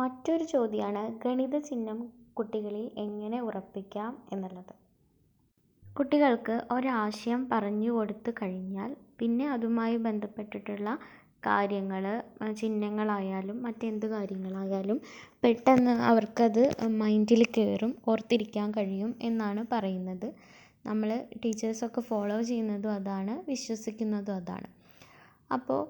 മറ്റൊരു ചോദ്യമാണ് ഗണിത ചിഹ്നം കുട്ടികളിൽ എങ്ങനെ ഉറപ്പിക്കാം എന്നുള്ളത്. കുട്ടികൾക്ക് ഒരാശയം പറഞ്ഞു കൊടുത്തു കഴിഞ്ഞാൽ പിന്നെ അതുമായി ബന്ധപ്പെട്ടിട്ടുള്ള കാര്യങ്ങൾ ചിഹ്നങ്ങളായാലും മറ്റെന്ത് കാര്യങ്ങളായാലും പെട്ടെന്ന് അവർക്കത് മൈൻഡിൽ കയറും ഓർത്തിരിക്കാൻ കഴിയും എന്നാണ് പറയുന്നത്. നമ്മൾ ടീച്ചേഴ്സൊക്കെ ഫോളോ ചെയ്യുന്നതും അതാണ് വിശ്വസിക്കുന്നതും അതാണ്. അപ്പോൾ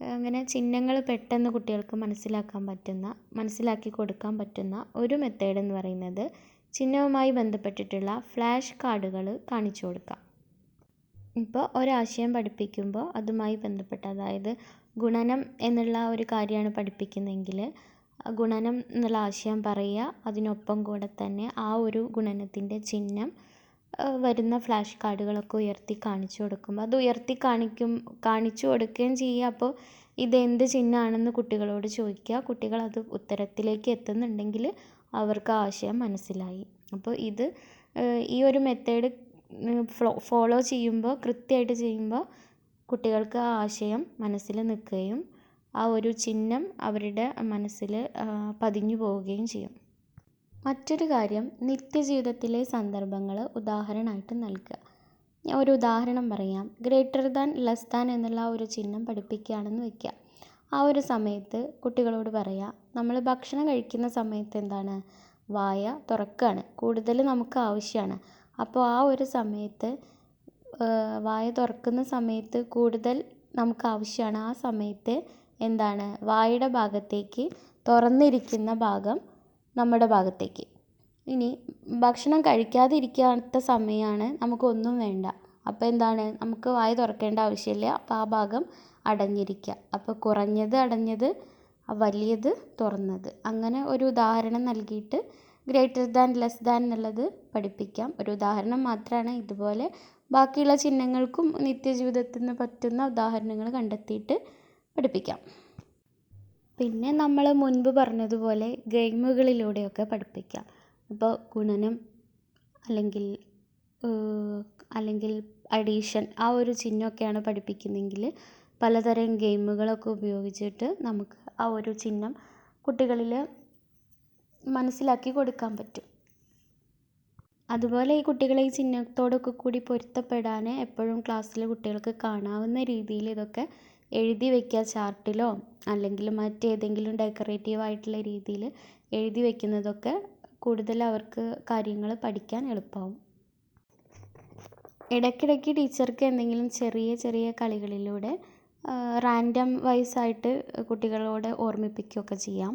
അങ്ങനെ ചിഹ്നങ്ങൾ പെട്ടെന്ന് കുട്ടികൾക്ക് മനസ്സിലാക്കാൻ പറ്റുന്ന മനസ്സിലാക്കി കൊടുക്കാൻ പറ്റുന്ന ഒരു മെത്തേഡ് എന്ന് പറയുന്നത് ചിഹ്നവുമായി ബന്ധപ്പെട്ടിട്ടുള്ള ഫ്ലാഷ് കാർഡുകൾ കാണിച്ചു കൊടുക്കാം. ഇപ്പോൾ ഒരാശയം പഠിപ്പിക്കുമ്പോൾ അതുമായി ബന്ധപ്പെട്ട അതായത് ഗുണനം എന്നുള്ള ഒരു കാര്യമാണ് പഠിപ്പിക്കുന്നതെങ്കിൽ ഗുണനം എന്നുള്ള ആശയം പറയുക അതിനൊപ്പം കൂടെ തന്നെ ആ ഒരു ഗുണനത്തിന്റെ ചിഹ്നം വരുന്ന ഫ്ലാഷ് കാർഡുകളൊക്കെ ഉയർത്തി കാണിച്ചു കൊടുക്കും. അത് ഉയർത്തി കാണിക്കും കാണിച്ചു കൊടുക്കുകയും ചെയ്യുക. അപ്പോൾ ഇതെന്ത് ചിഹ്നമാണെന്ന് കുട്ടികളോട് ചോദിക്കുക. കുട്ടികളത് ഉത്തരത്തിലേക്ക് എത്തുന്നുണ്ടെങ്കിൽ അവർക്ക് ആശയം മനസ്സിലായി. അപ്പോൾ ഇത് ഈ ഒരു മെത്തേഡ് ഫോളോ ചെയ്യുമ്പോൾ കൃത്യമായിട്ട് ചെയ്യുമ്പോൾ കുട്ടികൾക്ക് ആ ആശയം മനസ്സിൽ നിൽക്കുകയും ആ ഒരു ചിഹ്നം അവരുടെ മനസ്സിൽ പതിഞ്ഞു പോവുകയും ചെയ്യും. മറ്റൊരു കാര്യം നിത്യജീവിതത്തിലെ സന്ദർഭങ്ങൾ ഉദാഹരണമായിട്ട് നൽകുക. ഞാൻ ഒരു ഉദാഹരണം പറയാം. ഗ്രേറ്റർ ദാൻ ലെസ് ദാൻ എന്നുള്ള ഒരു ചിഹ്നം പഠിപ്പിക്കുകയാണെന്ന് വയ്ക്കുക. ആ ഒരു സമയത്ത് കുട്ടികളോട് പറയുക നമ്മൾ ഭക്ഷണം കഴിക്കുന്ന സമയത്ത് എന്താണ്? വായ തുറക്കുകയാണ് കൂടുതൽ നമുക്ക് ആവശ്യമാണ് അപ്പോൾ ആ ഒരു സമയത്ത് വായ തുറക്കുന്ന സമയത്ത് കൂടുതൽ നമുക്ക് ആവശ്യമാണ് ആ സമയത്ത് എന്താണ്? വായുടെ ഭാഗത്തേക്ക് തുറന്നിരിക്കുന്ന ഭാഗം നമ്മുടെ ഭാഗത്തേക്ക്. ഇനി ഭക്ഷണം കഴിക്കാതെ ഇരിക്കാത്ത സമയമാണ് നമുക്കൊന്നും വേണ്ട. അപ്പോൾ എന്താണ്? നമുക്ക് വായ തുറക്കേണ്ട ആവശ്യമില്ല. അപ്പോൾ ആ ഭാഗം അടഞ്ഞിരിക്കുക. അപ്പോൾ കുറഞ്ഞത് അടഞ്ഞത് വലിയത് തുറന്നത്. അങ്ങനെ ഒരു ഉദാഹരണം നൽകിയിട്ട് ഗ്രേറ്റർ ദാൻ ലെസ് ദാൻ എന്നുള്ളത് പഠിപ്പിക്കാം. ഒരു ഉദാഹരണം മാത്രമാണ്. ഇതുപോലെ ബാക്കിയുള്ള ചിഹ്നങ്ങൾക്കും നിത്യജീവിതത്തിൽ നിന്ന് പറ്റുന്ന ഉദാഹരണങ്ങൾ കണ്ടെത്തിയിട്ട് പഠിപ്പിക്കാം. പിന്നെ നമ്മൾ മുൻപ് പറഞ്ഞതുപോലെ ഗെയിമുകളിലൂടെയൊക്കെ പഠിപ്പിക്കാം. ഇപ്പോൾ ഗുണനം അല്ലെങ്കിൽ അല്ലെങ്കിൽ അഡീഷൻ ആ ഒരു ചിഹ്നമൊക്കെയാണ് പഠിപ്പിക്കുന്നതെങ്കിൽ പലതരം ഗെയിമുകളൊക്കെ ഉപയോഗിച്ചിട്ട് നമുക്ക് ആ ഒരു ചിഹ്നം കുട്ടികളിൽ മനസ്സിലാക്കി കൊടുക്കാൻ പറ്റും. അതുപോലെ ഈ കുട്ടികളെ ഈ ചിഹ്നത്തോടൊക്കെ കൂടി പൊരുത്തപ്പെടാൻ എപ്പോഴും ക്ലാസ്സിലെ കുട്ടികൾക്ക് കാണാവുന്ന രീതിയിൽ ഇതൊക്കെ എഴുതി വയ്ക്കുക ചാർട്ടിലോ അല്ലെങ്കിൽ മറ്റേതെങ്കിലും ഡെക്കറേറ്റീവ് ആയിട്ടുള്ള രീതിയിൽ എഴുതി വയ്ക്കുന്നതൊക്കെ കൂടുതൽ അവർക്ക് കാര്യങ്ങൾ പഠിക്കാൻ എളുപ്പമാവും. ഇടയ്ക്കിടയ്ക്ക് ടീച്ചർക്ക് എന്തെങ്കിലും ചെറിയ ചെറിയ കളികളിലൂടെ റാൻഡം വൈസ് ആയിട്ട് കുട്ടികളോട് ഓർമ്മിപ്പിക്കുകയൊക്കെ ചെയ്യാം.